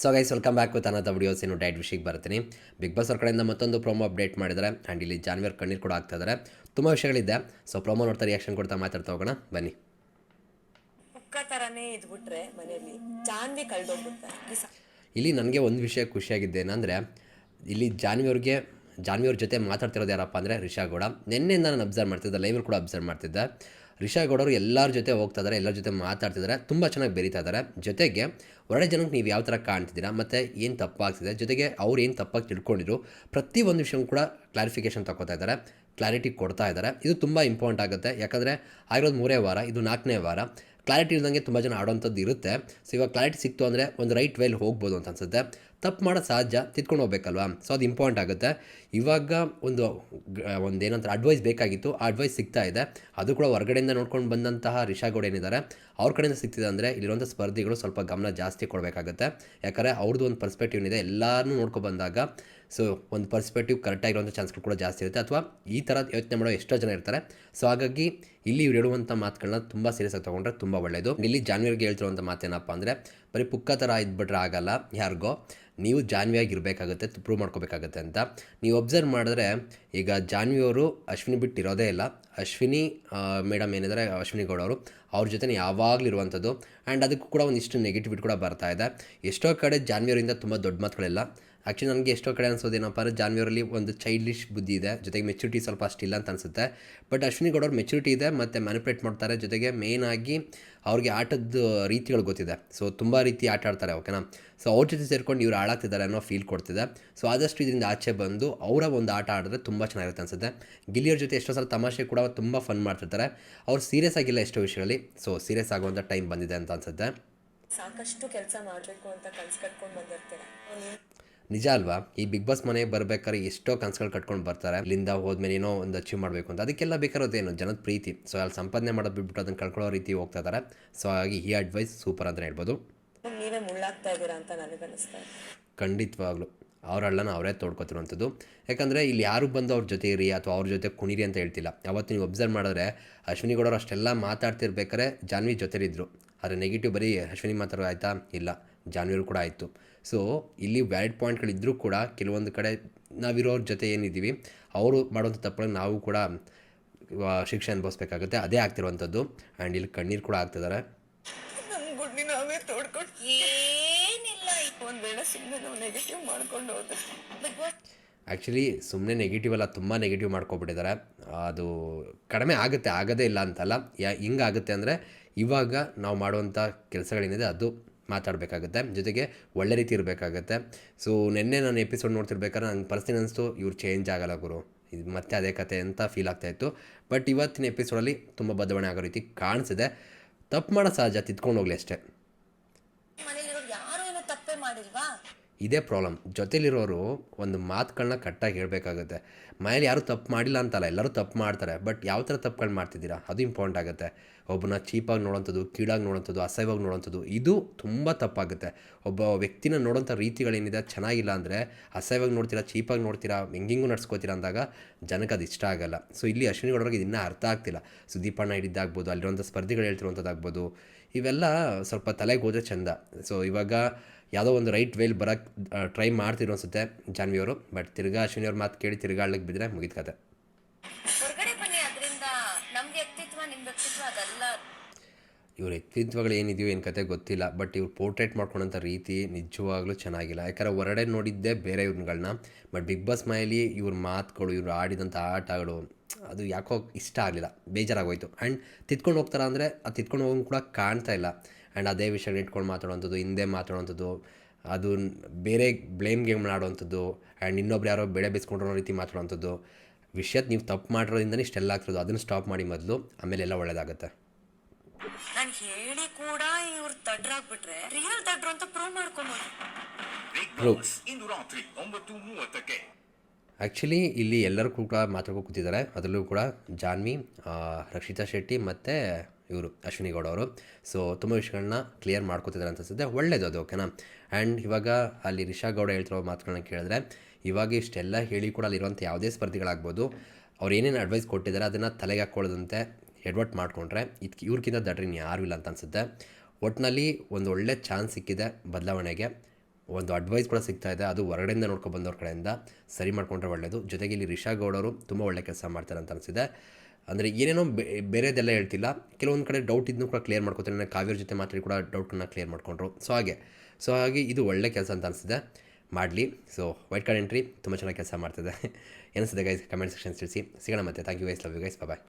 So guys welcome back with ಅನ್ನದ videos ಇನ್ನು diet ವಿಷಯಕ್ಕೆ ಬರ್ತೀನಿ. ಬಿಗ್ ಬಾಸ್ ಅವ್ರ ಕಡೆಯಿಂದ ಮತ್ತೊಂದು ಪ್ರೋಮೋ ಅಪ್ಡೇಟ್ ಮಾಡಿದ್ದಾರೆ. ಆ್ಯಂಡ್ ಇಲ್ಲಿ ಜಾನ್ವರ್ ಕಣ್ಣೀರು ಕೂಡ ಆಗ್ತಾ ಇದ್ದಾರೆ. ತುಂಬ ವಿಷಯಗಳಿದೆ. ಸೊ ಪ್ರೋಮೋ ನೋಡ್ತಾ ರಿಯಾಕ್ಷನ್ ಕೊಡ್ತಾ ಮಾತಾಡ್ತಾ ಹೋಗೋಣ. ಬನ್ನಿ. ಪುಕ್ಕ ತರಾನೇ ಇದ್ಬಿಟ್ರೆ ಮನೆಯಲ್ಲಿ ಜಾನ್ವಿ ಕಳ್ದೋಗ್ಬಿಡ್ತಾರೆ ಇಲ್ಲಿ ನನಗೆ ಒಂದು ವಿಷಯ ಖುಷಿಯಾಗಿದ್ದೆ ಏನಂದರೆ ಇಲ್ಲಿ ಜಾನ್ವಿಯವ್ರಿಗೆ ಜಾನ್ವಿಯವ್ರ ಜೊತೆ ಮಾತಾಡ್ತಿರೋದು ಯಾರಪ್ಪ ಅಂದರೆ ರಿಷಾ ಗೌಡ. ನಿನ್ನೆಯಿಂದ ನಾನು ಅಬ್ಸರ್ವ್ ಮಾಡ್ತಿದ್ದೆ ಲೈವಲ್ಲಿ ಕೂಡ ಅಬ್ಸರ್ವ್ ಮಾಡ್ತಿದ್ದೆ. ರಿಷಾ ಗೌಡರು ಎಲ್ಲರ ಜೊತೆ ಹೋಗ್ತಾ ಇದ್ದಾರೆ ಎಲ್ಲರ ಜೊತೆ ಮಾತಾಡ್ತಿದ್ದಾರೆ ತುಂಬ ಚೆನ್ನಾಗಿ ಬೆರಿತಾ ಇದ್ದಾರೆ ಜೊತೆಗೆ ಹೊರಡೆ ಜನಕ್ಕೆ ನೀವು ಯಾವ ಥರ ಕಾಣ್ತಿದ್ದೀರಾ, ಮತ್ತು ಏನು ತಪ್ಪಾಗ್ತಿದೆ, ಜೊತೆಗೆ ಅವ್ರು ಏನು ತಪ್ಪಾಗಿ ತಿಳ್ಕೊಂಡಿದ್ರು, ಪ್ರತಿ ಒಂದು ವಿಷಯ ಕೂಡ ಕ್ಲಾರಿಫಿಕೇಷನ್ ತಗೋತಾ ಇದ್ದಾರೆ ಕ್ಲಾರಿಟಿ ಕೊಡ್ತಾ ಇದ್ದಾರೆ ಇದು ತುಂಬ ಇಂಪಾರ್ಟೆಂಟ್ ಆಗುತ್ತೆ. ಯಾಕಂದರೆ ಆಗಿರೋದು ಮೂರೇ ವಾರ, ಇದು ನಾಲ್ಕನೇ ವಾರ. ಕ್ಲಾರಿಟಿ ಇಲ್ದಂಗೆ ತುಂಬ ಜನ ಆಡೋವಂಥದ್ದು ಇರುತ್ತೆ. ಸೊ ಇವಾಗ ಕ್ಲಾರಿಟಿ ಸಿಕ್ತು ಅಂದರೆ ಒಂದು ರೈಟ್ ವೇಲ್ ಹೋಗ್ಬೋದು ಅಂತ ಅನ್ಸುತ್ತೆ. ತಪ್ಪು ಮಾಡೋದು ಸಹಜ ತಿದ್ಕೊಂಡು ಹೋಗ್ಬೇಕಲ್ವಾ? ಸೊ ಅದು ಇಂಪಾರ್ಟೆಂಟ್ ಆಗುತ್ತೆ. ಇವಾಗ ಒಂದು ಒಂದು ಏನಂತಾರೆ ಅಡ್ವೈಸ್ ಬೇಕಾಗಿತ್ತು. ಆ ಅಡ್ವೈಸ್ ಸಿಗ್ತಾ ಇದೆ. ಅದು ಕೂಡ ಹೊರಗಡೆಯಿಂದ ನೋಡ್ಕೊಂಡು ಬಂದಂತಹ ರಿಷಾಗೌಡ ಏನಿದ್ದಾರೆ, ಅವ್ರ ಕಡೆಯಿಂದ ಸಿಗ್ತಿದೆ ಅಂದರೆ ಇಲ್ಲಿರುವಂಥ ಸ್ಪರ್ಧಿಗಳು ಸ್ವಲ್ಪ ಗಮನ ಜಾಸ್ತಿ ಕೊಡಬೇಕಾಗುತ್ತೆ. ಯಾಕಂದರೆ ಅವ್ರದ್ದು ಒಂದು ಪರ್ಸ್ಪೆಕ್ಟಿವ್ ಇದೆ ಎಲ್ಲರೂ ನೋಡ್ಕೊ ಬಂದಾಗ ಸೊ ಒಂದು ಪರ್ಸ್ಪೆಕ್ಟಿವ್ ಕರೆಕ್ಟಾಗಿರುವಂಥ ಚಾನ್ಸ್ಗಳು ಕೂಡ ಜಾಸ್ತಿ ಇರುತ್ತೆ. ಅಥವಾ ಈ ಥರ ಯೋಚನೆ ಮಾಡೋ ಎಷ್ಟೋ ಜನ ಇರ್ತಾರೆ. ಸೊ ಹಾಗಾಗಿ ಇಲ್ಲಿ ಇವ್ರು ಹೇಳುವಂಥ ಮಾತುಗಳನ್ನ ತುಂಬ ಸೀರಿಯಸ್ ಆಗಿ ತೊಗೊಂಡ್ರೆ ತುಂಬ ಒಳ್ಳೆಯದು ಇಲ್ಲಿ ಜಾನ್ವಿಯರ್ಗೆ ಹೇಳ್ತಿರುವಂಥ ಮಾತೇನಪ್ಪ ಅಂದರೆ, ಬರೀ ಪುಕ್ಕ ಥರ ಇದ್ಬಿಟ್ರೆ ಆಗಲ್ಲ ಯಾರಿಗೋ. ನೀವು ಜಾನ್ವಿಯಾಗಿರಬೇಕಾಗತ್ತೆ ಪ್ರೂವ್ ಮಾಡ್ಕೋಬೇಕಾಗತ್ತೆ ಅಂತ. ನೀವು ಒಬ್ಸರ್ವ್ ಮಾಡಿದ್ರೆ, ಈಗ ಜಾನ್ವಿಯವರು ಅಶ್ವಿನಿ ಬಿಟ್ಟು ಇರೋದೇ ಇಲ್ಲ. ಅಶ್ವಿನಿ ಮೇಡಮ್ ಏನಿದ್ದಾರೆ ಅಶ್ವಿನಿ ಗೌಡ ಅವರು ಅವ್ರ ಜೊತೆ ಯಾವಾಗಲೂ ಇರುವಂಥದ್ದು. ಆ್ಯಂಡ್ ಅದಕ್ಕೂ ಕೂಡ ಒಂದಿಷ್ಟು ನೆಗೆಟಿವಿಟಿ ಕೂಡ ಬರ್ತಾ ಇದೆ. ಎಷ್ಟೋ ಕಡೆ ಜಾನ್ವಿಯವರಿಂದ ತುಂಬ ದೊಡ್ಡ ಮಾತುಗಳಿಲ್ಲ. ಆ್ಯಕ್ಚುಲಿ ನನಗೆ ಎಷ್ಟೋ ಕಡೆ ಅನ್ಸೋದು ಏನಪ್ಪ ಅಂದರೆ ಜಾನ್ವಿಯವರಲ್ಲಿ ಒಂದು ಚೈಲ್ಡಿಶ್ ಬುದ್ಧಿ ಇದೆ. ಜೊತೆಗೆ ಮೆಚುರಿಟಿ ಸ್ವಲ್ಪ ಅಷ್ಟಿಲ್ಲ ಅಂತ ಅನಿಸುತ್ತೆ. ಬಟ್ ಅಶ್ವಿನಿ ಗೌಡವ್ರು ಮೆಚುರಿಟಿ ಇದೆ ಮತ್ತು ಮ್ಯಾನಿಪುಲೇಟ್ ಮಾಡ್ತಾರೆ. ಜೊತೆಗೆ ಮೇಯ್ನಾಗಿ ಅವ್ರಿಗೆ ಆಟದ ರೀತಿಗಳು ಗೊತ್ತಿದೆ. ಸೊ ತುಂಬ ರೀತಿ ಆಟ ಆಡ್ತಾರೆ ಓಕೆನಾ ಸೊ ಅವ್ರ ಜೊತೆ ಸೇರ್ಕೊಂಡು ಇವ್ರು ಹಾಳಾಗ್ತಿದ್ದಾರೆ ಅನ್ನೋ ಫೀಲ್ ಕೊಡ್ತಿದೆ. ಸೊ ಆದಷ್ಟು ಇದರಿಂದ ಆಚೆ ಬಂದು ಅವರ ಒಂದು ಆಟ ಆಡಿದ್ರೆ ತುಂಬ ಚೆನ್ನಾಗಿರುತ್ತೆ ಅನ್ಸುತ್ತೆ. ಗಿಲಿಯವ್ರ ಜೊತೆ ಎಷ್ಟೋ ಸಲ ತಮಾಷೆ ಕೂಡ ತುಂಬ ಫನ್ ಮಾಡ್ತಿರ್ತಾರೆ. ಅವ್ರು ಸೀರಿಯಸ್ ಆಗಿಲ್ಲ ಎಷ್ಟೋ ವಿಷಯದಲ್ಲಿ ಸೊ ಸೀರಿಯಸ್ ಆಗುವಂಥ ಟೈಮ್ ಬಂದಿದೆ ಅಂತ ಅನ್ಸುತ್ತೆ. ಸಾಕಷ್ಟು ಕೆಲಸ ಮಾಡಬೇಕು ಅಂತ ಕನ್ಸು ಕಟ್ಕೊಂಡು ಬಂದಿರ್ತೀರ. ನಿಜ ಅಲ್ವಾ? ಈ ಬಿಗ್ ಬಾಸ್ ಮನೆಗೆ ಬರ್ಬೇಕಾದ್ರೆ ಎಷ್ಟೋ ಕನಸುಗಳು ಕಟ್ಕೊಂಡು ಬರ್ತಾರೆ. ಇಲ್ಲಿಂದ ಹೋದ್ಮೇಲೆ ಏನೋ ಒಂದು ಅಚೀವ್ ಮಾಡಬೇಕು ಅಂತ. ಅದಕ್ಕೆಲ್ಲ ಬೇಕಾರೋದೇನು ಜನದ ಪ್ರೀತಿ. ಸೊ ಅಲ್ಲಿ ಸಂಪಾದನೆ ಮಾಡೋದು ಬಿಟ್ಬಿಟ್ಟು ಅದನ್ನು ಕಳ್ಕೊಳ್ಳೋ ರೀತಿ ಹೋಗ್ತಾ ಇದಾರೆ ಸೊ ಹಾಗಾಗಿ ಈ ಅಡ್ವೈಸ್ ಸೂಪರ್ ಅಂತ ಹೇಳ್ಬೋದು. ಅಂತ ಖಂಡಿತವಾಗ್ಲು. ಅವ್ರ ಹಳ್ಳನ ಅವರೇ ತೋಡ್ಕೊತಿರುವಂಥದ್ದು. ಯಾಕಂದರೆ ಇಲ್ಲಿ ಯಾರು ಬಂದು ಅವ್ರ ಜೊತೆ ಇರಿ ಅಥವಾ ಅವ್ರ ಜೊತೆ ಕುಣಿರಿ ಅಂತ ಹೇಳ್ತಿಲ್ಲ. ಅವತ್ತು ನೀವು ಅಬ್ಸರ್ವ್ ಮಾಡಿದ್ರೆ ಅಶ್ವಿನಿ ಗೌಡರು ಅಷ್ಟೆಲ್ಲ ಮಾತಾಡ್ತಿರ್ಬೇಕಾದ್ರೆ ಜಾನ್ವಿ ಜೊತೆಲಿದ್ದರು ಆದರೆ ನೆಗೆಟಿವ್ ಬರೀ ಅಶ್ವಿನಿ ಮಾತಾಡೋ ಆಯಿತಾ? ಇಲ್ಲ. ಜಾನ್ವಿರು ಕೂಡ ಆಯಿತು. ಸೊ ಇಲ್ಲಿ ವ್ಯಾಲಿಡ್ ಪಾಯಿಂಟ್ಗಳಿದ್ದರೂ ಕೂಡ ಕೆಲವೊಂದು ಕಡೆ ನಾವಿರೋರ ಜೊತೆ ಏನಿದ್ದೀವಿ ಅವರು ಮಾಡುವಂಥ ತಪ್ಪುಗಳಿಗೆ ನಾವು ಕೂಡ ಶಿಕ್ಷೆ ಅನುಭವಿಸ್ಬೇಕಾಗುತ್ತೆ. ಅದೇ ಆಗ್ತಿರುವಂಥದ್ದು. ಆ್ಯಂಡ್ ಇಲ್ಲಿ ಕಣ್ಣೀರು ಕೂಡ ಆಗ್ತಿದ್ದಾರೆ ಆ್ಯಕ್ಚುಲಿ ಸುಮ್ಮನೆ ನೆಗೆಟಿವ್ ಅಲ್ಲ ತುಂಬ ನೆಗೆಟಿವ್ ಮಾಡ್ಕೊಬಿಟ್ಟಿದ್ದಾರೆ. ಅದು ಕಡಿಮೆ ಆಗುತ್ತೆ ಆಗೋದೇ ಇಲ್ಲ ಅಂತಲ್ಲ. ಯಾ ಹಿಂಗಾಗುತ್ತೆ ಅಂದರೆ ಇವಾಗ ನಾವು ಮಾಡುವಂಥ ಕೆಲಸಗಳೇನಿದೆ ಅದು ಮಾತಾಡಬೇಕಾಗುತ್ತೆ. ಜೊತೆಗೆ ಒಳ್ಳೆ ರೀತಿ ಇರಬೇಕಾಗುತ್ತೆ. ಸೊ ನಿನ್ನೆ ನಾನು ಎಪಿಸೋಡ್ ನೋಡ್ತಿರ್ಬೇಕಾದ್ರೆ ನಂಗೆ ಪರಿಸ್ಥಿತಿ ಅನಿಸ್ತು ಇವ್ರು ಚೇಂಜ್ ಆಗಲ್ಲ ಗುರು. ಇದು ಮತ್ತೆ ಅದೇ ಕತೆ ಅಂತ ಫೀಲ್ ಆಗ್ತಾಯಿತ್ತು ಬಟ್ ಇವತ್ತಿನ ಎಪಿಸೋಡಲ್ಲಿ ತುಂಬ ಬದಲಾವಣೆ ಆಗೋ ರೀತಿ ಕಾಣಿಸಿದೆ. ತಪ್ಪು ಮಾಡೋ ಸಹಜ ತಿದ್ಕೊಂಡು ಹೋಗ್ಲಿ ಅಷ್ಟೇ. ಇದೇ ಪ್ರಾಬ್ಲಮ್ ಜೊತೆಲಿರೋರು ಒಂದು ಮಾತುಗಳನ್ನ ಕಟ್ಟಾಗಿ ಹೇಳಬೇಕಾಗುತ್ತೆ. ಮನೇಲಿ ಯಾರೂ ತಪ್ಪು ಮಾಡಿಲ್ಲ ಅಂತಲ್ಲ, ಎಲ್ಲರೂ ತಪ್ಪು ಮಾಡ್ತಾರೆ. ಬಟ್ ಯಾವ ಥರ ತಪ್ಪುಗಳು ಮಾಡ್ತಿದ್ದೀರಾ? ಅದು ಇಂಪಾರ್ಟೆಂಟ್ ಆಗುತ್ತೆ. ಒಬ್ಬನ ಚೀಪಾಗಿ ನೋಡೋಂಥದ್ದು, ಕೀಳಾಗಿ ನೋಡೋಂಥದ್ದು, ಅಸಹ್ಯವಾಗಿ ನೋಡೋಂಥದ್ದು, ಇದು ತುಂಬ ತಪ್ಪಾಗುತ್ತೆ. ಒಬ್ಬ ವ್ಯಕ್ತಿನ ನೋಡೋಂಥ ರೀತಿಗಳೇನಿದೆ, ಚೆನ್ನಾಗಿಲ್ಲ ಅಂದರೆ ಅಸಹ್ಯವಾಗಿ ನೋಡ್ತೀರಾ, ಚೀಪಾಗಿ ನೋಡ್ತೀರಾ, ಹೆಂಗಿಂಗೂ ನಡ್ಸ್ಕೋತೀರಾ ಅಂದಾಗ ಜನಕ್ಕೆ ಅದು ಇಷ್ಟ ಆಗಲ್ಲ. ಸೊ ಇಲ್ಲಿ ಅಶ್ವಿನಿ ಗೌಡವ್ರಿಗೆ ಇನ್ನೂ ಅರ್ಥ ಆಗ್ತಿಲ್ಲ. ಸುದೀಪಣ್ಣ ಹಿಡಿದಾಗ್ಬೋದು, ಅಲ್ಲಿರುವಂಥ ಸ್ಪರ್ಧಿಗಳು ಹೇಳ್ತಿರುವಂಥದ್ದಾಗ್ಬೋದು, ಇವೆಲ್ಲ ಸ್ವಲ್ಪ ತಲೆಗೆ ಹೋದ್ರೆ ಚಂದ. ಸೊ ಇವಾಗ ಯಾವುದೋ ಒಂದು ರೈಟ್ ವೇಲ್ ಬರೋಕ್ಕೆ ಟ್ರೈ ಮಾಡ್ತಿರೋ ಅನ್ಸುತ್ತೆ ಜಾನ್ವಿಯವರು ಬಟ್ ತಿರ್ಗಾ ಅಶ್ವಿನಿ ಅವ್ರ ಮಾತು ಕೇಳಿ ತಿರ್ಗಾಡ್ಲಿಕ್ಕೆ ಬಿದ್ದರೆ ಮುಗಿದ ಕತೆ. ಇವ್ರ ವ್ಯಕ್ತಿತ್ವಗಳು ಏನಿದೆಯೋ ಏನು ಕತೆ ಗೊತ್ತಿಲ್ಲ ಬಟ್ ಇವ್ರು ಪೋರ್ಟ್ರೇಟ್ ಮಾಡ್ಕೊಂಡಂಥ ರೀತಿ ನಿಜವಾಗ್ಲೂ ಚೆನ್ನಾಗಿಲ್ಲ. ಯಾಕಂದ್ರೆ ಹೊರಡೆ ನೋಡಿದ್ದೇ ಬೇರೆ ಇವ್ರುಗಳನ್ನ ಬಟ್ ಬಿಗ್ ಬಾಸ್ ಮನೆಯಲ್ಲಿ ಇವ್ರ ಮಾತುಗಳು ಇವ್ರು ಆಡಿದಂಥ ಆಟಗಳು ಅದು ಯಾಕೋ ಇಷ್ಟ ಆಗಲಿಲ್ಲ ಬೇಜಾರಾಗೋಯ್ತು. ಆ್ಯಂಡ್ ತಿತ್ಕೊಂಡು ಹೋಗ್ತಾರ ಅಂದರೆ ಅದು ತಿತ್ಕೊಂಡು ಹೋಗೋಂಗೆ ಕೂಡ ಕಾಣ್ತಾ ಇಲ್ಲ. ಆ್ಯಂಡ್ ಅದೇ ವಿಷಯ ಇಟ್ಕೊಂಡು ಮಾತಾಡುವಂಥದ್ದು ಹಿಂದೆ ಮಾತಾಡುವಂಥದ್ದು ಅದು ಬೇರೆ ಬ್ಲೇಮ್ ಗೇಮ್ ಆಡೋವಂಥದ್ದು ಆ್ಯಂಡ್ ಇನ್ನೊಬ್ರು ಯಾರೋ ಬೆಳೆ ಬೇಯಿಸ್ಕೊಂಡಿರೋ ರೀತಿ ಮಾತಾಡುವಂಥದ್ದು. ವಿಷಯದ ನೀವು ತಪ್ಪು ಮಾಡಿರೋದ್ರಿಂದನೇ ಇಷ್ಟೆಲ್ಲ ಆಗ್ತಿರೋದು ಅದನ್ನು ಸ್ಟಾಪ್ ಮಾಡಿ ಮೊದಲು ಆಮೇಲೆ ಎಲ್ಲ ಒಳ್ಳೇದಾಗುತ್ತೆ. ನಾನು ಹೇಳಿ ಕೂಡ ಇವ್ರು ತಡ್ರಾಗ್ಬಿಟ್ರೆ ರಿಯಲ್ ತಡ್ರು ಅಂತ ಪ್ರೂವ್ ಮಾಡ್ಕೊಬೋದು. Big Bro. ಬಾಸ್ ಇಂದು ರಾತ್ರಿ ಒಂಬತ್ತು ಮೂವತ್ತಕ್ಕೆ. ಆ್ಯಕ್ಚುಲಿ ಇಲ್ಲಿ ಎಲ್ಲರೂ ಕೂಡ ಮಾತಾಡ್ಕೊ ಕೂತಿದ್ದಾರೆ. ಅದರಲ್ಲೂ ಕೂಡ ಜಾನ್ವಿ ಆ, ರಕ್ಷಿತಾ ಶೆಟ್ಟಿ ಮತ್ತು ಇವರು ಅಶ್ವಿನಿ ಗೌಡ ಅವರು ಸೊ ತುಂಬ ವಿಷಯಗಳನ್ನ ಕ್ಲಿಯರ್ ಮಾಡ್ಕೋತಿದ್ದಾರೆ ಅಂತ ಅನ್ಸುತ್ತೆ. ಒಳ್ಳೇದು ಅದು ಓಕೆನಾ ಆ್ಯಂಡ್ ಇವಾಗ ಅಲ್ಲಿ ರಿಷಾ ಗೌಡ ಹೇಳ್ತಿರೋ ಮಾತುಗಳನ್ನ ಕೇಳಿದ್ರೆ, ಇವಾಗ ಇಷ್ಟೆಲ್ಲ ಹೇಳಿ ಕೂಡ ಅಲ್ಲಿರುವಂಥ ಯಾವುದೇ ಸ್ಪರ್ಧಿಗಳಾಗ್ಬೋದು, ಅವ್ರು ಏನೇನು ಅಡ್ವೈಸ್ ಕೊಟ್ಟಿದ್ದಾರೆ ಅದನ್ನು ತಲೆಗೆ ಹಾಕ್ಕೊಳ್ಳೋದಂತೆ ಎಡ್ವರ್ಟ್ ಮಾಡಿಕೊಂಡ್ರೆ ಇದಕ್ಕೆ ಇವ್ರಿಗಿಂತ ದಡ್ರಿನ ಯಾರೂ ಇಲ್ಲ ಅಂತ ಅನಿಸುತ್ತೆ. ಒಟ್ಟಿನಲ್ಲಿ ಒಂದು ಒಳ್ಳೆ ಚಾನ್ಸ್ ಸಿಕ್ಕಿದೆ ಬದಲಾವಣೆಗೆ. ಒಂದು ಅಡ್ವೈಸ್ ಕೂಡ ಸಿಗ್ತಾ ಇದೆ, ಅದು ಹೊರಗಡೆಯಿಂದ ನೋಡ್ಕೊಂಡು ಬಂದವ್ರ ಕಡೆಯಿಂದ ಸರಿ ಮಾಡ್ಕೊಂಡ್ರೆ ಒಳ್ಳೆಯದು ಜೊತೆಗೆ ಇಲ್ಲಿ ರಿಷಾ ಗೌಡರು ತುಂಬ ಒಳ್ಳೆ ಕೆಲಸ ಮಾಡ್ತಾರೆ ಅಂತ ಅನಿಸಿದೆ ಅಂದರೆ ಏನೇನೋ ಬೇರೆದೆಲ್ಲ ಹೇಳ್ತಿಲ್ಲ. ಕೆಲವೊಂದು ಕಡೆ ಡೌಟ್ ಇದನ್ನು ಕೂಡ ಕ್ಲಿಯರ್ ಮಾಡ್ಕೊತಾರೆ. ನಾನು ಕಾವ್ಯರ ಜೊತೆ ಮಾತಾಡಿ ಕೂಡ ಡೌಟನ್ನು ಕ್ಲಿಯರ್ ಮಾಡ್ಕೊಂಡ್ರು. ಸೊ ಹಾಗೆ ಸೊ ಹಾಗೆ ಇದು ಒಳ್ಳೆ ಕೆಲಸ ಅಂತ ಅನಿಸಿದೆ ಮಾಡಲಿ. ಸೊ ವೈಟ್ ಕಾರ್ಡ್ ಎಂಟ್ರಿ ತುಂಬ ಚೆನ್ನಾಗಿ ಕೆಲಸ ಮಾಡ್ತಿದೆ. ಏನಿಸಿದೆ ಗೈಸ್ ಕಮೆಂಟ್ ಸೆಕ್ಷನ್ ತಿಳಿಸಿ. ಸಿಗೋಣ ಮತ್ತೆ. Thank you guys love you guys bye